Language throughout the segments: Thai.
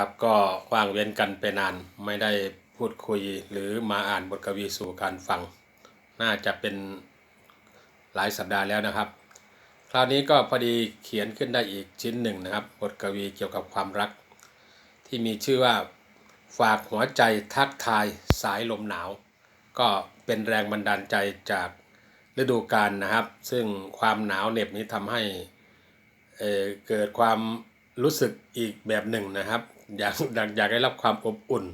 ครับก็ว่างเว้นกันไปนานไม่ได้พูดคุยหรือมาอ่านบทกวีสู่การฟัง น่าจะเป็นหลายสัปดาห์แล้วนะครับ คราวนี้ก็พอดีเขียนขึ้นได้อีกชิ้นหนึ่งนะครับ บทกวีเกี่ยวกับความรัก ที่มีชื่อว่าฝากหัวใจทักทายสายลมหนาว ก็เป็นแรงบันดาลใจจากฤดูกาลนะครับ ซึ่งความหนาวเหน็บนี้ทำให้เเกิดความรู้สึกอีกแบบหนึ่งนะครับ อยากอยากอยากได้รับความอบอุ่น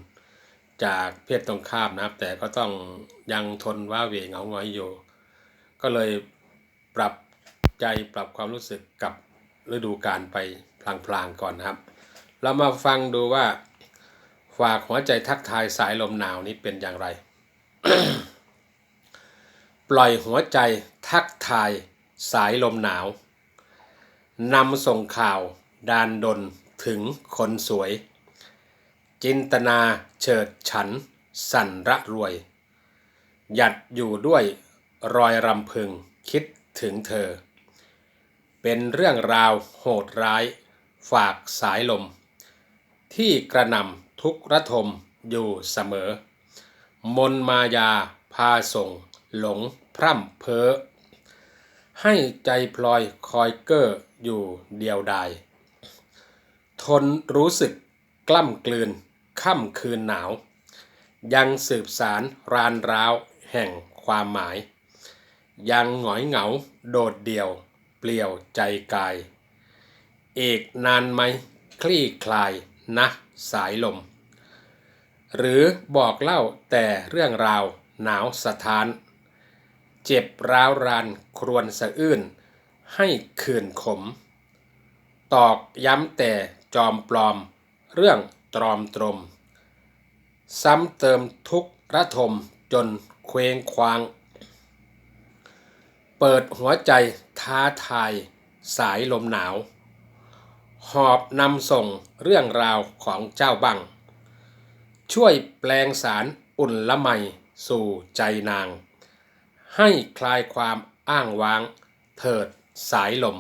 จากเพศตรงข้ามนะครับ แต่ก็ต้องยังทนว่าเหวเหงาหงอยอยู่ ก็เลยปรับใจปรับความรู้สึกกับฤดูกาลไปพลางๆก่อนนะครับ เรามาฟังดูว่าฝากหัวใจทักทายสายลมหนาวนี้เป็นอย่างไร ปล่อยหัวใจทักทายสายลมหนาวนำส่งข่าวดานดน ถึงคนสวย จินตนาเฉิดฉัน สั่นระรวย หยัดอยู่ด้วยรอยรำพึงคิดถึงเธอ เป็นเรื่องราวโหดร้าย ฝากสายลม ที่กระนำทุกระทมอยู่เสมอ มนมายาพาส่ง หลงพร่ำเพ้อให้ใจพลอยคอยเก้ออยู่เดียวดาย ทนรู้สึกกล้ำกลืนค่ำคืนหนาว ยังสืบสารรานร้าวแห่งความหมาย ยังหงอยเหงาโดดเดี่ยว เปลี่ยวใจกาย เอกนานไหมคลี่คลายนะสายลม หรือบอกเล่าแต่เรื่องราวหนาวสะท้าน เจ็บร้าวรานครวญสะอื้นให้คืนขม ตอกย้ำแต่ จอมปลอม เรื่องตรอมตรม ซ้ำเติมทุกข์ระทมจนเคว้งคว้าง เปิดหัวใจท้าทาย สายลมหนาว หอบนำส่งเรื่องราวของเจ้าบัง ช่วยแปลงสารอุ่นละไมสู่ใจนาง ให้คลายความอ้างว้างเถิดสายลม